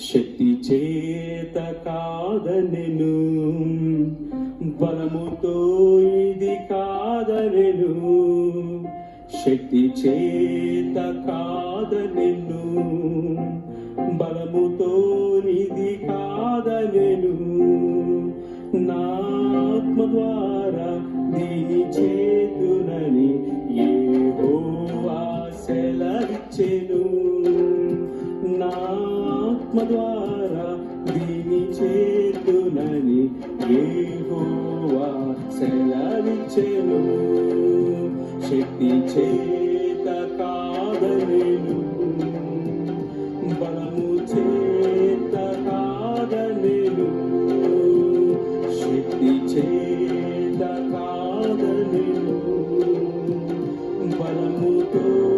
శక్తి చేత కాదనెను. బలముతో ఇది కాదనెను. శక్తి చేత కాదనెను. బలముతో ఇది కాదనెను. నాత్మ ద్వారా దీని చేతునని ఏ సెలవిచ్చెను. నా ఆత్మ ద్వారా దీని చేతునని యెహోవా సెలవిచ్చెను శక్తి చేత కాదనేను. బలము చేత కాదనేను. శక్తి చేత కాదనేను. బలముతో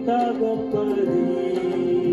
চিন্তা গোপর দিয়ে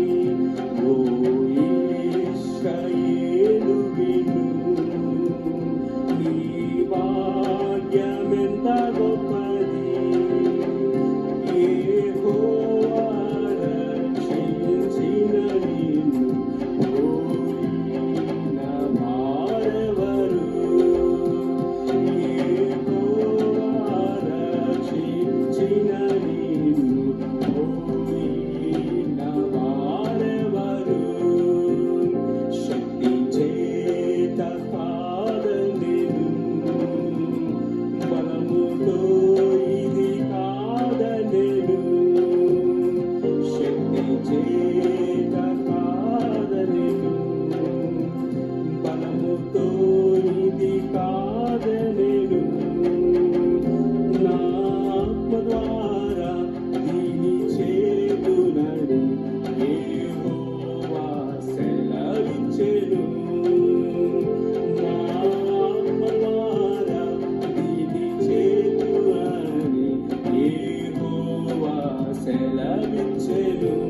చేతునని యెహోవా సెలవిచ్చెను